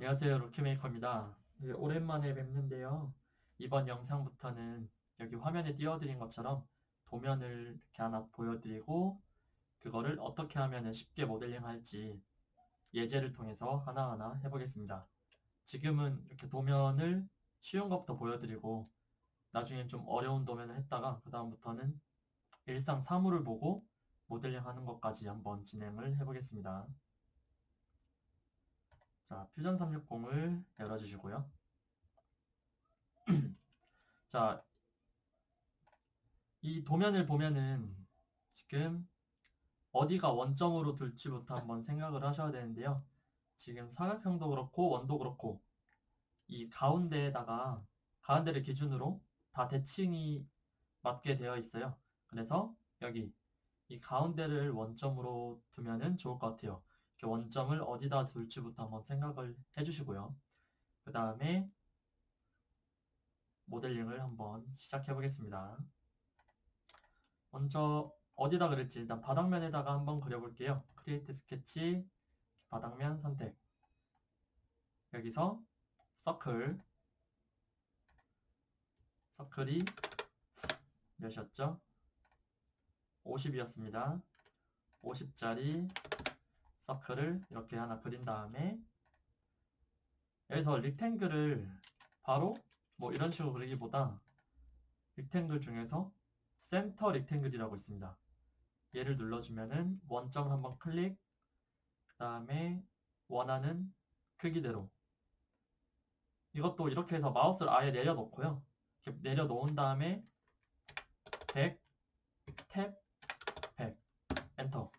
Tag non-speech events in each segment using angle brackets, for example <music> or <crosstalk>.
안녕하세요. 로키메이커입니다. 네, 오랜만에 뵙는데요. 이번 영상부터는 여기 화면에 띄워드린 것처럼 도면을 이렇게 하나 보여드리고 그거를 어떻게 하면 쉽게 모델링 할지 예제를 통해서 하나하나 해보겠습니다. 지금은 이렇게 도면을 쉬운 것부터 보여드리고 나중엔 좀 어려운 도면을 했다가 그 다음부터는 일상 사물을 보고 모델링 하는 것까지 한번 진행을 해보겠습니다. 자, 퓨전 360을 열어주시고요. <clears throat> 자, 이 도면을 보면은 지금 어디가 원점으로 둘지부터 한번 생각을 하셔야 되는데요. 지금 사각형도 그렇고 원도 그렇고 이 가운데에다가 가운데를 기준으로 다 대칭이 맞게 되어 있어요. 그래서 여기 이 가운데를 원점으로 두면은 좋을 것 같아요. 이렇게 원점을 어디다 둘지부터 한번 생각을 해주시고요. 그 다음에 모델링을 한번 시작해 보겠습니다. 먼저 어디다 그릴지 일단 바닥면에다가 한번 그려볼게요. 크리에이트 스케치 바닥면 선택 여기서 서클 서클이 몇이었죠? 50이었습니다. 50짜리 서클을 이렇게 하나 그린 다음에 여기서 릭탱글을 바로 뭐 이런 식으로 그리기보다 릭탱글 중에서 센터 릭탱글이라고 있습니다. 얘를 눌러주면은 원점을 한번 클릭 그 다음에 원하는 크기대로 이것도 이렇게 해서 마우스를 아예 내려놓고요. 이렇게 내려놓은 다음에 100, 탭, 100, 엔터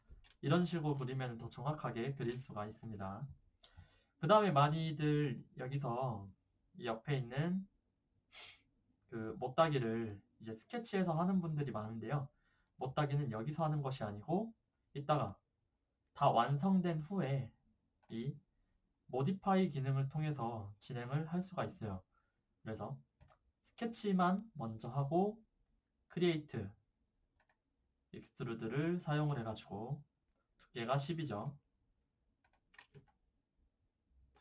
이런 식으로 그리면 더 정확하게 그릴 수가 있습니다. 그 다음에 많이들 여기서 이 옆에 있는 그 못따기를 이제 스케치해서 하는 분들이 많은데요. 못따기는 여기서 하는 것이 아니고 이따가 다 완성된 후에 이 모디파이 기능을 통해서 진행을 할 수가 있어요. 그래서 스케치만 먼저 하고 크리에이트 익스트루드를 사용을 해가지고 두께가 10이죠.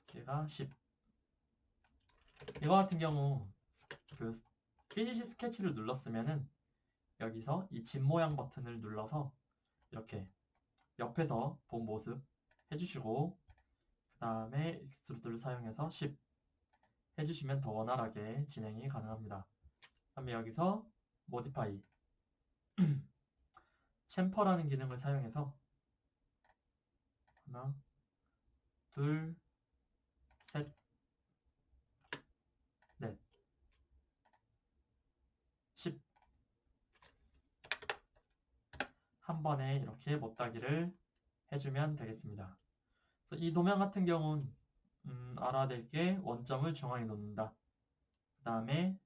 두께가 10. 이거 같은 경우 그 피니시 스케치를 눌렀으면은 여기서 이 집 모양 버튼을 눌러서 이렇게 옆에서 본 모습 해주시고 그 다음에 익스트루드를 사용해서 10 해주시면 더 원활하게 진행이 가능합니다. 다음에 여기서 모디파이 <clears throat> 챔퍼라는 기능을 사용해서 하나, 둘, 셋, 넷, 10. 한 번에 이렇게 못따기를 해주면 되겠습니다. 그래서 이 도면 같은 경우는 음, 알아야 될 게 원점을 중앙에 놓는다. 그 다음에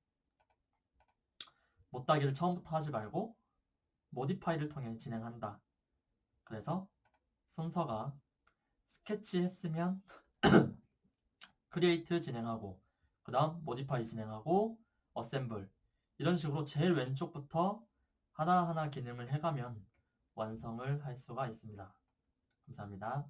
못따기를 처음부터 하지 말고 모디파이를 통해 진행한다. 그래서 순서가 스케치 했으면 크리에이트 진행하고 그 다음 모디파이 진행하고 어셈블 이런 식으로 제일 왼쪽부터 하나하나 기능을 해가면 완성을 할 수가 있습니다. 감사합니다.